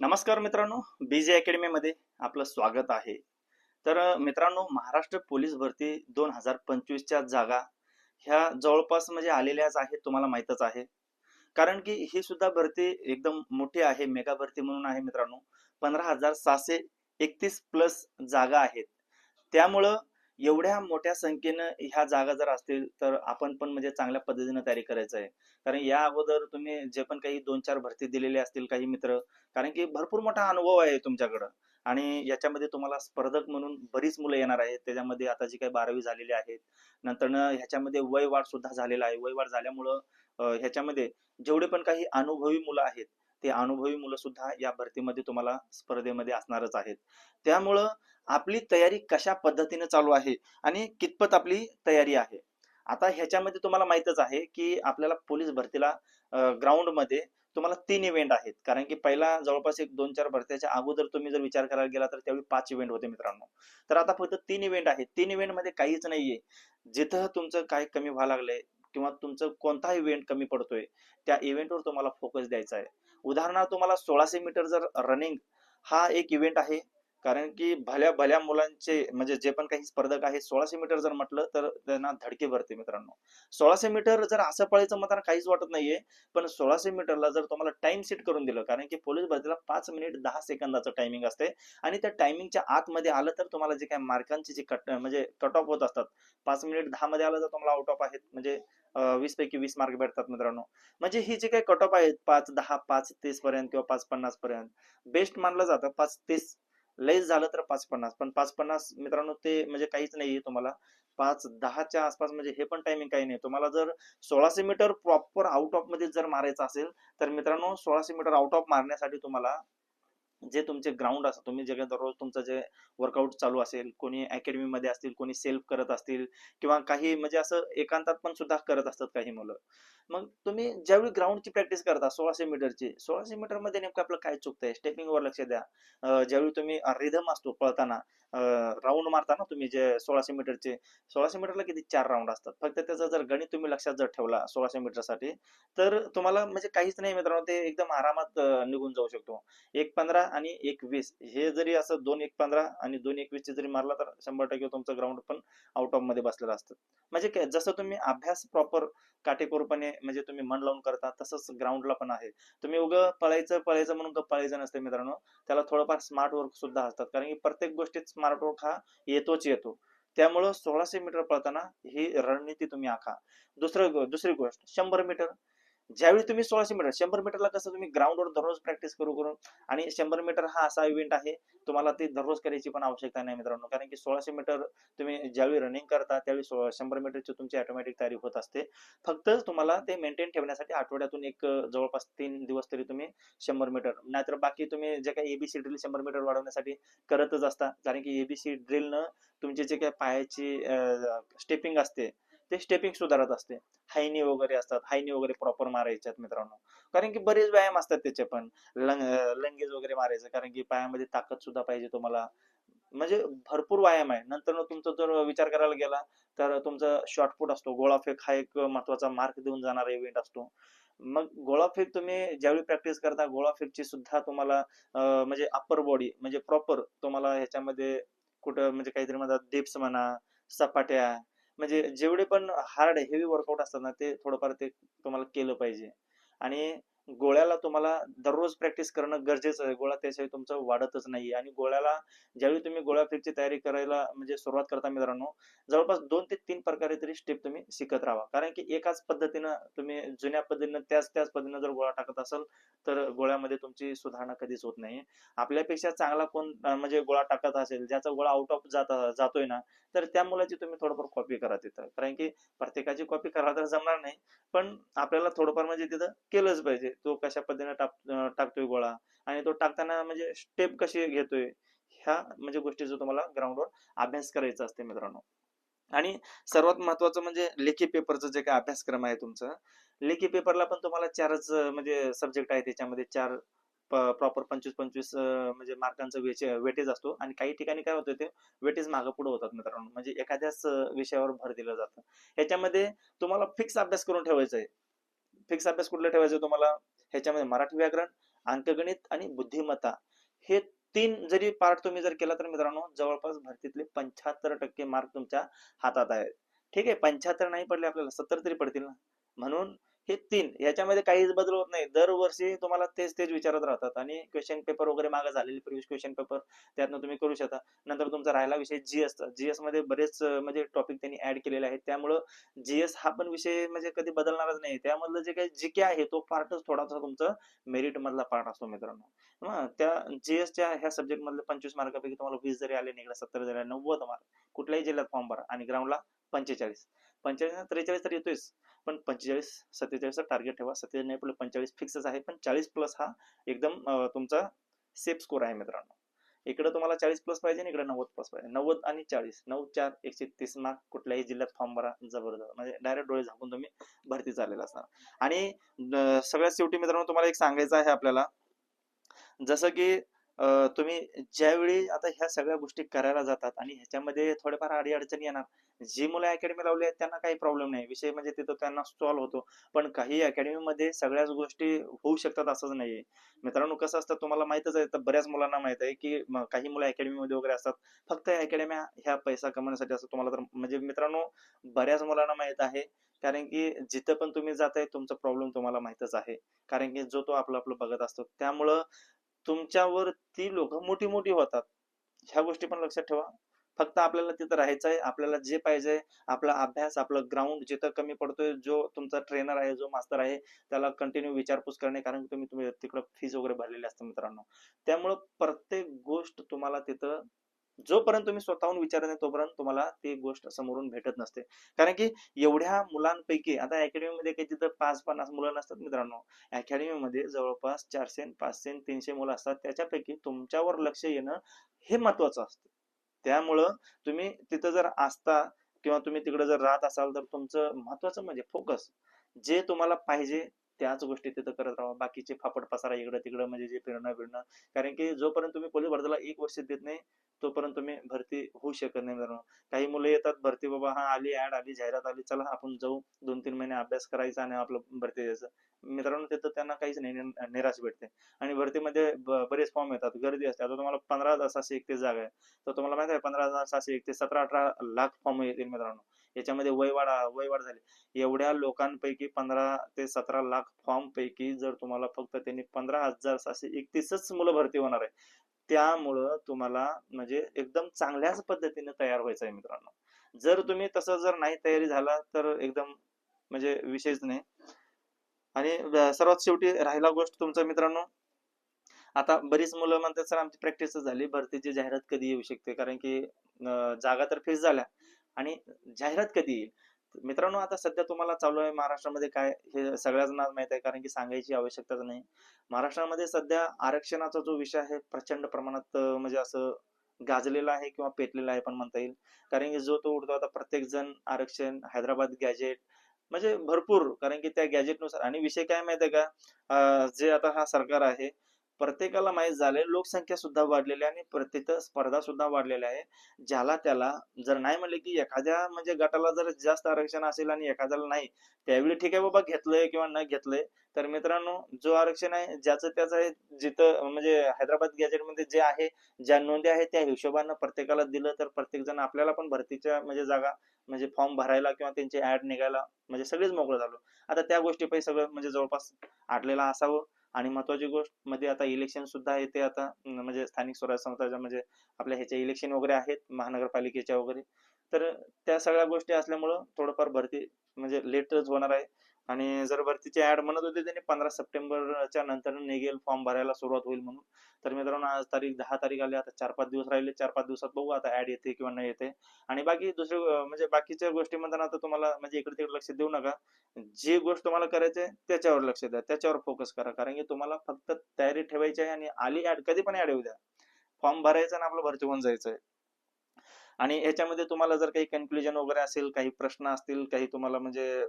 नमस्कार मित्रांनो बीजे अकॅडमीमध्ये आपलं स्वागत आहे. तर मित्रांनो महाराष्ट्र पोलीस भरती दोन हजार पंचवीसच्या जागा ह्या जवळपास म्हणजे आलेल्याच आहेत तुम्हाला माहीतच आहे. कारण की ही सुद्धा भरती एकदम मोठी आहे मेगा भरती म्हणून आहे मित्रांनो. पंधरा हजार सहाशे एकतीस प्लस जागा आहेत. त्यामुळं एवढ्या मोठ्या संख्येनं ह्या जागा जर असतील तर आपण पण म्हणजे चांगल्या पद्धतीनं तयारी करायचं आहे. कारण या अगोदर तुम्ही जे पण काही दोन चार भरती दिलेले असतील काही मित्र कारण की भरपूर मोठा अनुभव आहे तुमच्याकडं. आणि याच्यामध्ये तुम्हाला स्पर्धक म्हणून बरीच मुलं येणार आहेत. त्याच्यामध्ये आता जी काही बारावी झालेली आहेत नंतर ह्याच्यामध्ये वय वाढ सुद्धा झालेला आहे. वय वाढ झाल्यामुळं ह्याच्यामध्ये जेवढे पण काही अनुभवी मुलं आहेत ते अनुभवी मुलं सुद्धा या भरतीमध्ये तुम्हाला स्पर्धेमध्ये असणारच आहेत. त्यामुळं आपली तयारी कशा पद्धतीने चालू आहे आणि कितपत आपली तयारी आहे? आता ह्याच्यामध्ये तुम्हाला माहितच आहे की आपल्याला पोलीस भरतीला ग्राउंडमध्ये तुम्हाला तीन इव्हेंट आहेत. कारण की पहिला जवळपास एक दोन चार भरत्याच्या अगोदर तुम्ही जर विचार करायला गेला तर त्यावेळी पाच इव्हेंट होते मित्रांनो. तर आता फक्त तीन इव्हेंट आहेत. तीन इव्हेंटमध्ये काहीच नाहीये. जिथं तुमचं काय कमी व्हायला लागलंय किंवा तुमचं कोणता इव्हेंट कमी पडतोय त्या इव्हेंटवर तुम्हाला फोकस द्यायचा आहे. उदाहरणार्थ तुम्हाला सोळाशे मीटर जर रनिंग हा एक इव्हेंट आहे कारण की भल्या भल्या मुलांचे म्हणजे जे पण काही स्पर्धक आहे सोळाशे मीटर जर म्हटलं तर त्यांना धडके भरते मित्रांनो. सोळाशे मीटर जर असं पळायचं म्हणताना काहीच वाटत नाहीये पण सोळाशे मीटरला जर तुम्हाला टाइम सेट करून दिलं कारण की पोलीस भरतीला पाच मिनिट दहा सेकंदाचं टायमिंग असते आणि त्या टायमिंगच्या आतमध्ये आलं तर तुम्हाला जे काही मार्कांचे जे कट म्हणजे कट ऑफ होत असतात पाच मिनिट दहा मध्ये आलं तर तुम्हाला आउट ऑफ आहेत म्हणजे वीस पैकी वीस मार्क भेटतात मित्रांनो. म्हणजे ही जे काही कट ऑफ आहेत पाच दहा पाच तीस पर्यंत किंवा पाच पन्नास पर्यंत बेस्ट मानलं जातं पाच तीस लयच झालं तर पाच पन्नास पण पाच पन्नास मित्रांनो ते म्हणजे काहीच नाहीये तुम्हाला. पाच दहाच्या आसपास म्हणजे हे पण टायमिंग काही नाही. तुम्हाला जर सोळाशे मीटर प्रॉपर आउट ऑफमध्ये जर मारायचं असेल तर मित्रांनो सोळाशे मीटर आउट ऑफ मारण्यासाठी तुम्हाला जे तुमचे ग्राउंड असतात तुम्ही जे दररोज तुमचं जे वर्कआउट चालू असेल कोणी अकॅडमी मध्ये असतील कोणी सेल्फ करत असतील किंवा काही म्हणजे असं एकांतात पण सुद्धा करत असतात काही मुलं. मग तुम्ही ज्यावेळी ग्राउंडची प्रॅक्टिस करता सोळाशे मीटरची सोळाशे मीटरमध्ये नेमकं आपलं काय चुकतंय? स्टेपिंगवर लक्ष द्या. ज्यावेळी तुम्ही रिधम असतो पळताना राऊंड मारता ना तुम्ही जे सोळाशे मीटरचे सोळाशे मीटरला किती चार राऊंड असतात? फक्त त्याचं जर गणित तुम्ही लक्षात जर ठेवला सोळाशे मीटरसाठी तर तुम्हाला म्हणजे काहीच नाही मित्रांनो ते एकदम आरामात निघून जाऊ शकतो. एक पंधरा आणि एक वीस हे जरी असं दोन एक पंधरा आणि दोन एक वीसचे जरी मारला तर शंभर टक्के तुमचं ग्राउंड पण आउट ऑफमध्ये बसलेलं असतं. म्हणजे काय जसं तुम्ही अभ्यास प्रॉपर काटेकोरपणे म्हणजे तुम्ही मन लावून करता तसंच ग्राउंडला पण आहे. तुम्ही उगं पळायचं पळायचं म्हणून पळायचं नसते मित्रांनो. त्याला थोडंफार स्मार्ट वर्क सुद्धा असतात. कारण की प्रत्येक गोष्टीत स्मार्ट वर्क हा येतोच येतो. त्यामुळं सोळाशे मीटर पळताना ही रणनीती तुम्ही आखा. दुसरं दुसरी गोष्ट शंभर मीटर ज्यावेळी तुम्ही सोळाशे मीटर शंभर मीटरला कसं तुम्ही ग्राउंडवर दररोज प्रॅक्टिस करू करून आणि शंभर मीटर हा असा इव्हेंट आहे तुम्हाला ते दररोज करायची पण आवश्यकता नाही मित्रांनो. कारण की सोळाशे मीटर तुम्ही ज्यावेळी रनिंग करता त्यावेळी शंभर मीटरची तुमची ऑटोमॅटिक तयारी होत असते. फक्त तुम्हाला ते मेंटेन ठेवण्यासाठी आठवड्यातून एक जवळपास तीन दिवस तरी तुम्ही शंभर मीटर नाहीतर बाकी तुम्ही जे काही एबीसी ड्रिल शंभर मीटर वाढवण्यासाठी करतच असता. कारण की एबीसी ड्रिलनं तुमची जे काही पायाची स्टेपिंग असते ते स्टेपिंग सुधारत असते. हायनी वगैरे असतात. हायनी वगैरे प्रॉपर मारायच्यात मित्रांनो. कारण की बरेच व्यायाम असतात त्याचे पण. लंग लंगेज वगैरे मारायचं. कारण की पायामध्ये ताकद सुद्धा पाहिजे तुम्हाला. म्हणजे भरपूर व्यायाम आहे. नंतर तुमचा जर विचार करायला गेला तर तुमचा शॉर्टपुट असतो. गोळाफेक हा एक महत्त्वाचा मार्क देऊन जाणारा इव्हेंट असतो. मग गोळाफेक तुम्ही ज्यावेळी प्रॅक्टिस करता गोळाफेकची सुद्धा तुम्हाला म्हणजे अप्पर बॉडी म्हणजे प्रॉपर तुम्हाला ह्याच्यामध्ये कुठं म्हणजे काहीतरी म्हणतात डिप्स म्हणा सपाट्या म्हणजे जेवढे पण हार्ड हेवी वर्कआउट असतात ना ते थोडंफार ते तुम्हाला केलं पाहिजे. आणि गोळ्याला तुम्हाला दररोज प्रॅक्टिस करणं गरजेचं आहे. गोळा त्याशिवाय तुमचं वाढतच नाही आणि गोळ्याला ज्यावेळी तुम्ही गोळ्या फेकची तयारी करायला म्हणजे सुरुवात करता मित्रांनो जवळपास दोन ते तीन प्रकारे तरी स्टेप तुम्ही शिकत राहा. कारण की एकाच पद्धतीनं तुम्ही जुन्या पद्धतीनं त्याच त्याच पद्धतीनं जर गोळा टाकत असाल तर गोळ्यामध्ये तुमची सुधारणा कधीच होत नाही आपल्यापेक्षा चांगला कोण म्हणजे गोळा टाकत असेल ज्याचा गोळा आउट ऑफ जात जातोय ना तर त्या मुलाची तुम्ही थोडंफार कॉपी करा तिथं. कारण की प्रत्येकाची कॉपी करा तर जमणार नाही पण आपल्याला थोडंफार म्हणजे तिथं केलंच पाहिजे. तो कशा पद्धतीने टाक टाकतोय गोळा? आणि तो टाकताना म्हणजे स्टेप कशी घेतोय? ह्या म्हणजे गोष्टीचा तुम्हाला ग्राउंडवर अभ्यास करायचा असते मित्रांनो. आणि सर्वात महत्वाचं म्हणजे लेखी पेपरचं जे काय अभ्यासक्रम आहे तुमचं लेखी पेपरला पण तुम्हाला चारच म्हणजे सब्जेक्ट आहे त्याच्यामध्ये चार प्रॉपर पंचवीस पंचवीस म्हणजे मार्कांचं वेटेज असतो. आणि काही ठिकाणी काय होतं ते वेटेज मागं पुढे होतात मित्रांनो. म्हणजे एखाद्याच विषयावर भर दिलं जातो. ह्याच्यामध्ये तुम्हाला फिक्स अभ्यास करून ठेवायचा आहे. फिक्स अभ्यास कुठला ठेवायचा तुम्हाला? ह्याच्यामध्ये मराठी व्याकरण अंकगणित आणि बुद्धिमत्ता. हे तीन जरी पार्ट तुम्ही जर केला तर मित्रांनो जवळपास भरतीतले पंच्याहत्तर टक्के मार्क तुमच्या हातात आहेत. ठीक आहे? पंच्याहत्तर नाही पडले आपल्याला सत्तर तरी पडतील ना? म्हणून हे तीन. याच्यामध्ये काहीच बदल होत नाही. दरवर्षी तुम्हाला तेच तेच विचारत राहतात. आणि क्वेश्चन पेपर वगैरे मागे झालेले प्रिव्हियस क्वेश्चन पेपर त्यातनं तुम्ही करू शकता. नंतर तुमचा राहिला विषय जीएस जीएसमध्ये बरेच म्हणजे टॉपिक त्यांनी ऍड केलेले आहेत. त्यामुळं जीएस हा पण विषय म्हणजे कधी बदलणारच नाही. त्यामधलं जे काही जीके आहे तो पार्टच थोडासा तुमचा मेरिट मधला पार्ट असतो मित्रांनो. त्या त्या जीएसच्या ह्या सब्जेक्ट मधले पंचवीस मार्कापैकी तुम्हाला वीस जरी आले नाही सत्तर जरी आले नव्वद मार्क. कुठल्याही जिल्ह्यात फॉर्म भरा. आणि ग्राउंडला पंचेचाळीस. पंचेचाळीस त्रेचाळीस तर येतोयच. पण पंचेचाळीस सत्तेचाळीसचा टार्गेट ठेवा. सत्तेचाळीस नाही पडलं पंचेचाळीस फिक्सच आहे. पण चाळीस प्लस हा एकदम तुमचा सेफ स्कोर आहे मित्रांनो. इकडे तुम्हाला चाळीस प्लस पाहिजे आणि इकडे नव्वद प्लस पाहिजे. नव्वद आणि चाळीस. नऊ चार एकशे तीस मार्क कुठल्याही जिल्ह्यात फॉर्म भरा. जबरदस्त. म्हणजे डायरेक्ट डोळे झाकून तुम्ही भरती झालेला असणार. आणि सगळ्यात शेवटी मित्रांनो तुम्हाला एक सांगायचं आहे आपल्याला. जसं की तुम्ही ज्यावेळी आता ह्या सगळ्या गोष्टी करायला जातात आणि ह्याच्यामध्ये थोडेफार अडी अडचणी येणार जी मुलं अकॅडमी लावली आहेत त्यांना काही प्रॉब्लेम नाही. विषय म्हणजे तिथं त्यांना सॉल्व्ह होतो. पण काही अकॅडमीमध्ये सगळ्याच गोष्टी होऊ शकतात असंच नाहीये. मित्रांनो कसं असतं तुम्हाला माहितच आहे तर बऱ्याच मुलांना माहीत आहे की काही मुलं अकॅडमीमध्ये वगैरे असतात. फक्त अकॅडमी ह्या पैसा कमवण्यासाठी असतात तुम्हाला तर म्हणजे मित्रांनो बऱ्याच मुलांना माहीत आहे. कारण की जिथं पण तुम्ही जाताय तुमचा प्रॉब्लेम तुम्हाला माहितच आहे. कारण की जो तो आपलं आपलं बघत असतो. त्यामुळं तुमच्यावर ती लोक मोठी मोठी होतात. ह्या गोष्टी पण लक्षात ठेवा. फक्त आपल्याला तिथं राहायचं आहे आपल्याला जे पाहिजे आपला अभ्यास आपलं ग्राउंड जिथं कमी पडतोय जो तुमचा ट्रेनर आहे जो मास्तर आहे त्याला कंटिन्यू विचारपूस करणे कारण की तुम्ही तुम्ही तिकडं फीज वगैरे भरलेली असते मित्रांनो. त्यामुळं प्रत्येक गोष्ट तुम्हाला तिथं जोपर्यंत तुम्ही स्वतःहून विचारत नाही तोपर्यंत तुम्हाला ती गोष्ट समोरून भेटत नसते. कारण की एवढ्या मुलांपैकी आता अकॅडमीमध्ये काही तिथं पाच पन्नास मुलं नसतात मित्रांनो. अकॅडमीमध्ये जवळपास चारशे पाचशे तीनशे मुलं असतात. त्याच्यापैकी तुमच्यावर लक्ष येणं हे महत्वाचं असतं. त्यामुळं तुम्ही तिथं जर असता किंवा तुम्ही तिकडे जर राहत असाल तर तुमचं महत्वाचं म्हणजे फोकस जे तुम्हाला पाहिजे त्याच गोष्टी तिथं करत राहा. बाकीचे फापड पसारा इकडं तिकडं म्हणजे जे फिरणं फिरणं कारण की जोपर्यंत तुम्ही पोलीस भरतीला एक वर्ष देत नाही तोपर्यंत तुम्ही भरती होऊ शकत नाही मित्रांनो. काही मुलं येतात भरती बाबा हा आली ऍड आली जाहिरात आली चला आपण जाऊ. दोन तीन महिने अभ्यास करायचा आणि आपलं भरती द्यायचं. मित्रांनो तिथं त्यांना काहीच नाही निराश भेटते. आणि भरतीमध्ये बरेच फॉर्म येतात गर्दी असते. आता तुम्हाला पंधरा हजार सहाशे एकतीस जागा आहे तर तुम्हाला माहिती आहे पंधरा हजार सहाशे एकतीस सतरा अठरा लाख फॉर्म येतील मित्रांनो. याच्यामध्ये वयवाढ वयवाढ झाली. एवढ्या लोकांपैकी पंधरा ते सतरा लाख फॉर्म पैकी जर तुम्हाला फक्त त्यांनी पंधरा हजार सहाशे एकतीसच मुलं भरती होणार आहे त्यामुळं तुम्हाला म्हणजे एकदम चांगल्याच पद्धतीने तयार व्हायचं आहे मित्रांनो. जर तुम्ही तसं जर नाही तयारी झाला तर एकदम म्हणजे विषयच नाही. आणि सर्वात शेवटी राहिला गोष्ट तुमचा मित्रांनो. आता बरीच मुलं म्हणतात सर आमची प्रॅक्टिस झाली भरतीची जाहिरात कधी येऊ शकते? कारण की जागा तर फिक्स झाल्या. आणि जाहिरात कधी येईल? मित्रांनो आता सध्या तुम्हाला चालू आहे महाराष्ट्रामध्ये काय हे सगळ्यांना माहीत आहे कारण की सांगायची आवश्यकताच नाही. महाराष्ट्रामध्ये सध्या आरक्षणाचा जो विषय आहे प्रचंड प्रमाणात म्हणजे असं गाजलेला आहे किंवा पेटलेला आहे पण म्हणता येईल. कारण की जो तो उडतो आता प्रत्येक जण आरक्षण हैदराबाद गॅजेट म्हणजे भरपूर कारण की त्या गॅजेटनुसार आणि विषय काय माहितीये का? जे आता हा सरकार आहे प्रत्येकाला माहीत झालंय लोकसंख्या सुद्धा वाढलेली आहे आणि प्रत्येक स्पर्धा सुद्धा वाढलेल्या आहे. ज्याला त्याला जर नाही म्हणले की एखाद्या म्हणजे गटाला जर जास्त आरक्षण असेल आणि एखाद्याला नाही त्यावेळी ठीक आहे बाबा घेतलंय किंवा नाही घेतलंय. तर मित्रांनो जो आरक्षण आहे ज्याचं त्याचं आहे जिथं म्हणजे हैदराबाद गॅजेटमध्ये जे आहे ज्या नोंदी आहेत त्या हिशोबानं प्रत्येकाला दिलं तर प्रत्येक जण आपल्याला पण भरतीच्या म्हणजे जागा म्हणजे फॉर्म भरायला किंवा त्यांचे ऍड निघायला म्हणजे सगळेच मोकळं झालो. आता त्या गोष्टी सगळं म्हणजे जवळपास आटलेलं असावं. आणि महत्वाची गोष्टमध्ये आता इलेक्शन सुद्धा येते आता म्हणजे स्थानिक स्वराज्य संस्थाच्या म्हणजे आपल्या ह्याच्या इलेक्शन वगैरे आहेत महानगरपालिकेच्या वगैरे. तर त्या सगळ्या गोष्टी असल्यामुळं थोडंफार भरती म्हणजे लेटच होणार आहे. आणि जर भरतीची ऍड म्हणत होते त्यांनी पंधरा सप्टेंबरच्या नंतर निघेल फॉर्म भरायला सुरुवात होईल म्हणून. तर मित्रांनो आज तारीख दहा तारीख आली आता चार पाच दिवस राहिले चार पाच दिवसात बघू आता ऍड येते किंवा नाही येते. आणि बाकी दुसरे म्हणजे बाकीच्या गोष्टी म्हणताना आता तुम्हाला म्हणजे इकडे तिकडे लक्ष देऊ नका. जी गोष्ट तुम्हाला करायची आहे त्याच्यावर लक्ष द्या त्याच्यावर फोकस करा. कारण की तुम्हाला फक्त तयारी ठेवायची आहे आणि आली ऍड कधी पण ऍड येऊ द्या. फॉर्म भरायचा आणि आपलं भरती होऊन जायचं आहे. आणि याच्यामध्ये तुम्हाला जर काही कन्क्लुजन वगैरे असेल काही प्रश्न असतील काही तुम्हाला म्हणजे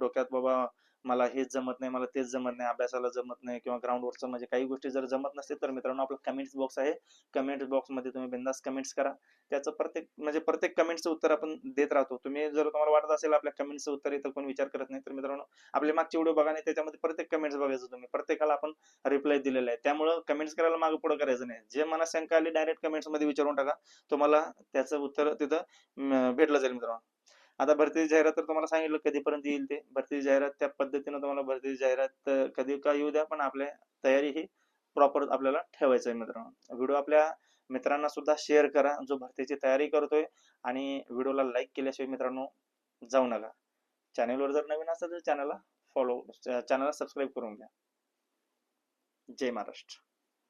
डोक्यात बाबा मला हेच जमत नाही मला तेच जमत नाही अभ्यासाला जमत नाही किंवा ग्राउंडवरचं म्हणजे काही गोष्टी जर जमत नसतील तर मित्रांनो आपला कमेंट्स बॉक्स आहे. कमेंट्स बॉक्समध्ये तुम्ही बिंदास कमेंट्स करा. त्याचं प्रत्येक म्हणजे प्रत्येक कमेंटचं उत्तर आपण देत राहतो. तुम्ही जर तुम्हाला वाटत असेल आपल्या कमेंटचं उत्तर इथं कोण विचार करत नाही तर मित्रांनो आपले मागचे व्हिडिओ बघा नाही त्याच्यामध्ये प्रत्येक कमेंट्स बघायचं तुम्ही. प्रत्येकाला आपण रिप्लाय दिलेला आहे. त्यामुळं कमेंट्स करायला मागे पुढे करायचं नाही. जे मनात शंका आली डायरेक्ट कमेंट्समध्ये विचारून टाका. तुम्हाला त्याचं उत्तर तिथं भेटलं जाईल मित्रांनो. आता भरतीची जाहिरात तर तुम्हाला सांगितलं कधीपर्यंत येईल ते? भरतीची जाहिरात त्या पद्धतीनं तुम्हाला भरतीची जाहिरात कधी का येऊ द्या पण आपल्या तयारी ही प्रॉपर आपल्याला ठेवायचं आहे मित्रांनो. व्हिडिओ आपल्या मित्रांना सुद्धा शेअर करा जो भरतीची तयारी करतोय आणि व्हिडिओला लाईक केल्याशिवाय मित्रांनो जाऊ नका. चॅनेलवर जर नवीन असेल तर चॅनलला फॉलो चॅनलला सबस्क्राईब करून घ्या. जय महाराष्ट्र.